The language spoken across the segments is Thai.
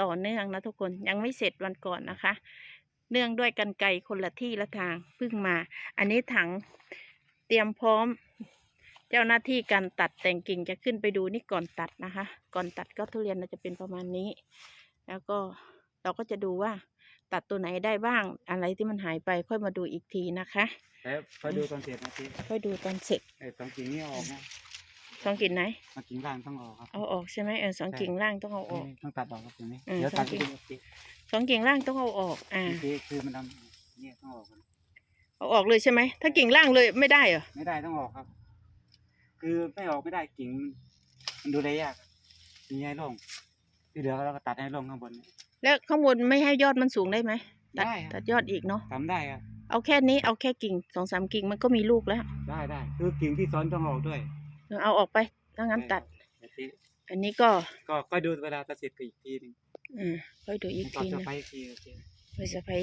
ต่อเนื่องนะทุกคนยังไม่เสร็จวันก่อนนะคะ เนื่องด้วยกันไกลคนละที่ละทางเพิ่งมา อันนี้ถังเตรียมพร้อม เจ้าหน้าที่การตัดแต่งกิ่งจะขึ้นไปดูนี่ก่อนตัดนะคะ ก่อนตัดก็ทุเรียนเราจะเป็นประมาณนี้ แล้วก็เราก็จะดูว่าตัดตัวไหนได้บ้างอะไรที่มันหายไปค่อยมาดูอีกทีนะคะแล้วพอดูตอนเสร็จนะเจ๊ค่อยดูตอนเสร็จไอ้สองกิ่งนี่เอาออกนะ สองกิ่งไหนมากิ่งล่างต้องออกครับเอาออกใช่ไหมเออสองใช่กิ่งล่างต้องเอาออกนี่ต้องตัดออกครับตรงนี้อืมเดี๋ยวตัดสองกิ่ที่งดูเจ๊สองกิ่งล่างต้องเอาออก อ่าเจ๊คือมันทำเนี่ยต้องออกกันเอาออกเลยใช่ไหมถ้ากิ่งล่างเลยไม่ได้เหรอไม่ได้ต้องออกครับ คือไม่ออกไม่ได้กิ่งมันมันดูแลยากมีให้ร่องที่เหลือเราก็ตัดให้ร่องข้างบน แล้วข้างบนไม่ให้ยอดมันสูงได้ไหมตัดได้ครับตัดยอดอีกเนาะทำได้ครับเอาแค่นี้เอาแค่กิ่งสองสามกิ่งมันก็มีลูกแล้ว ได้ได้คือกิ่งที่ซ้อนต้องออกด้วย เออเอาออกไปถ้างั้นตัดเดี๋ยวเจ๊อันนี้ก็ ก็ค่อยดูเวลาตัดเสร็จไปอีกทีหนึงอืมค่อยดูอีกก่อนทีจะนะไปอีกทีเจ๊ไปสะพาย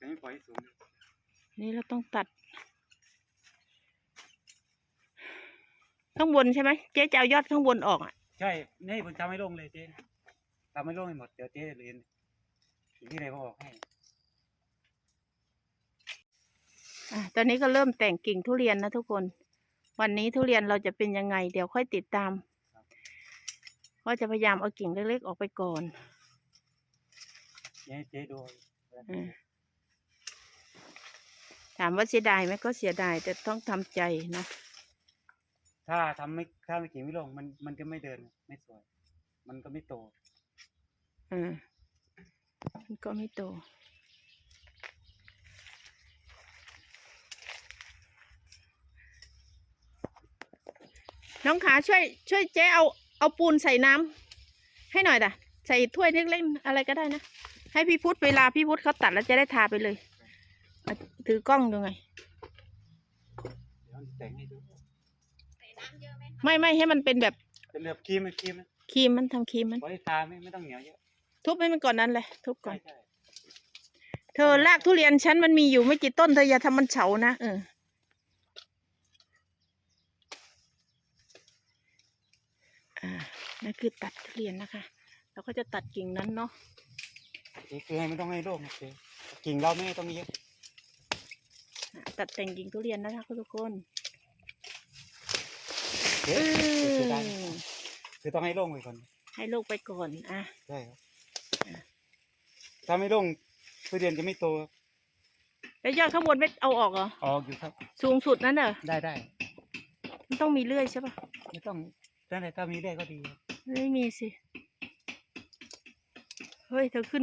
ยังไม่ปล่อยให้สูงนี่เราต้องตัด ข้างบนใช่ไหมเจ๊จะเอายอดข้างบนออกอะใช่ นี่ผมทำให้ลงเลยเจ๊ทำให้ลงให้หมด เดี๋ยวเจ๊เรียนสิ่งที่ไหนผมบอกให้อะตอนนี้ก็เริ่มแต่งกิ่งทุเรียนนะทุกคน วันนี้ทุเรียนเราจะเป็นยังไง เดี๋ยวค่อยติดตาม ว่าจะพยายามเอากิ่งเล็กๆออกไปก่อนเจ๊เจ๊ดูอืมถามว่าเสียดายไหมก็เสียดายแต่ต้องทำใจนะ ถ้าทำไม่ถ้าไม่กิ่งไม่ลงมันมันก็ไม่เดินไม่สวย มันก็ไม่โตอืมมันก็ไม่โต น้องขาช่วย ช่วยเจ๊เอาเอาปูนใส่น้ำให้หน่อยด่ะ ใส่ถ้วยเล็กๆอะไรก็ได้นะ ให้พี่พุทธเวลาพี่พุทธเขาตัดแล้วจะได้ทาไปเลยอะถือกล้องดูไงเดี๋ยวแต่งให้ดูไม่ไม่ให้มันเป็นแบบเป็นแบบครีมเป็นครีมนะครีมมันทำครีมมันไว้ทาไม่ไม่ต้องเหนียวเยอะทุบให้มันก่อนนั้นเลยทุบก่อนใช่ใช่เธอรากทุเรียนฉันมันมีอยู่ไม่กี่ต้นเธออย่าทำมันเฉานะเออ อ่านั่นคือตัดทุเรียนนะคะ เราก็จะตัดกิ่งนั้นเนาะนี่คือให้ไม่ต้องให้โรคนะเจ๊กิ่งเราไม่ต้องเยอะอะตัดแต่งกิ่งทุเรียนนะคะทุกคนเจ๊เอเสียดายอคือต้องให้โล่งไปก่อนให้ลูกไปก่อนอะ ใช่ครับถ้าไม่โล่งทุเรียนจะไม่โตครับแล้วยอดข้างบนไม่เอาออกเหรอ ออกอยู่ครับ สูงสุดนั่นเหรอได้ได้มันต้องมีเลื่อยใช่ปะไม่ต้อง ถ้าไหนถ้ามีได้ก็ดีครับ ไม่มีสิ เฮ้ย เธอขึ้น